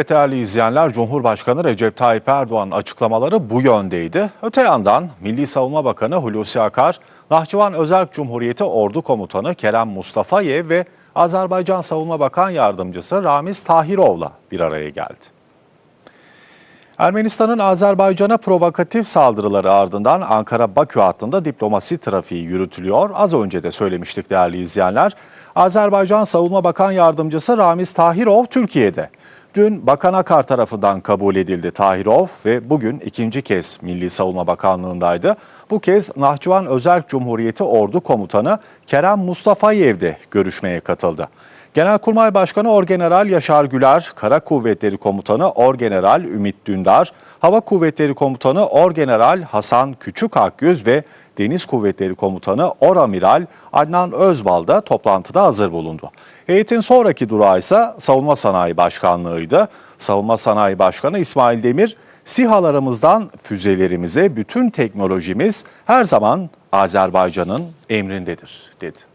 Evet değerli izleyenler Cumhurbaşkanı Recep Tayyip Erdoğan açıklamaları bu yöndeydi. Öte yandan Milli Savunma Bakanı Hulusi Akar, Nahçıvan Özerk Cumhuriyeti Ordu Komutanı Kerem Mustafayev ve Azerbaycan Savunma Bakan Yardımcısı Ramiz Tahirov'la bir araya geldi. Ermenistan'ın Azerbaycan'a provokatif saldırıları ardından Ankara-Bakü hattında diplomasi trafiği yürütülüyor. Az önce de söylemiştik değerli izleyenler. Azerbaycan Savunma Bakan Yardımcısı Ramiz Tahirov Türkiye'de. Dün Bakan Akar tarafından kabul edildi Tahirov ve bugün ikinci kez Milli Savunma Bakanlığı'ndaydı. Bu kez Nahçıvan Özerk Cumhuriyeti Ordu Komutanı Kerem Mustafayev de görüşmeye katıldı. Genelkurmay Başkanı Orgeneral Yaşar Güler, Kara Kuvvetleri Komutanı Orgeneral Ümit Dündar, Hava Kuvvetleri Komutanı Orgeneral Hasan Küçük Akgüz ve Deniz Kuvvetleri Komutanı Oramiral Adnan Özbal da toplantıda hazır bulundu. Heyetin sonraki durağı ise Savunma Sanayi Başkanlığı'ydı. Savunma Sanayi Başkanı İsmail Demir, SİHA'larımızdan füzelerimize bütün teknolojimiz her zaman Azerbaycan'ın emrindedir dedi.